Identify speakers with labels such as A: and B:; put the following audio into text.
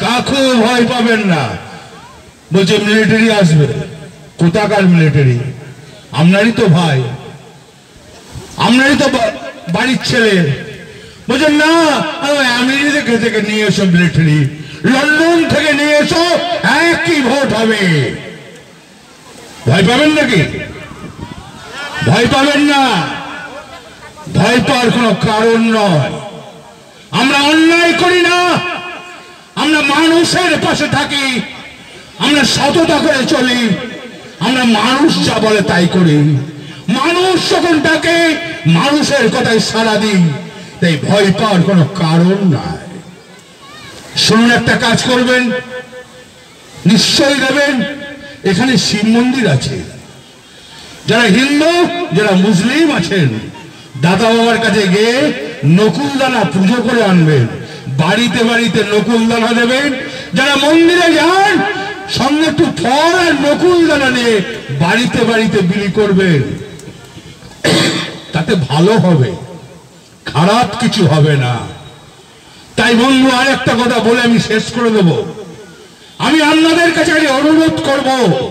A: কাকু ভয় পাবেন না। বলছে মিলিটারি আসবে। কোথাকার মিলিটারি আপনারই তো ভাই। আপনারই তো বাড়ির ছেলে। বলছেন না আমেরিকা থেকে নিয়ে এসো মিলিটারি লন্ডন থেকে নিয়ে এসো, একই ভোট হবে। ভয় পাবেন নাকি? ভয় পাবেন না। ভয় পাওয়ার কোনো কারণ নয়। আমরা অন্যায় করি না। মানুষের পাশে থাকি, আমরা সততা করে চলি, আমরা মানুষ যা বলে তাই করি। মানুষ যখন ডাকে, মানুষের কথাই সারা দিই, তাই ভয় পাওয়ার কোনো কারণ নাই। শুনুন একটা কাজ করবেন, নিশ্চয়ই দেবেন, এখানে শিব মন্দির আছে। যারা হিন্দু, যারা মুসলিম আছেন দাদা বাবার কাছে গিয়ে নকুলদানা পুজো করে আনবেন, বাড়িতে বাড়িতে নকুলদানা দেবেন যারা মন্দিরে যান, সঙ্গে একটু ফল আর নকুল দানা নিয়ে, বাড়িতে বাড়িতে বিলি করবেন তাতে ভালো হবে। খারাপ কিছু হবে না। তাই বন্ধু, আর একটা কথা বলে আমি শেষ করে দেব। আমি আপনাদের কাছে আগে অনুরোধ করব।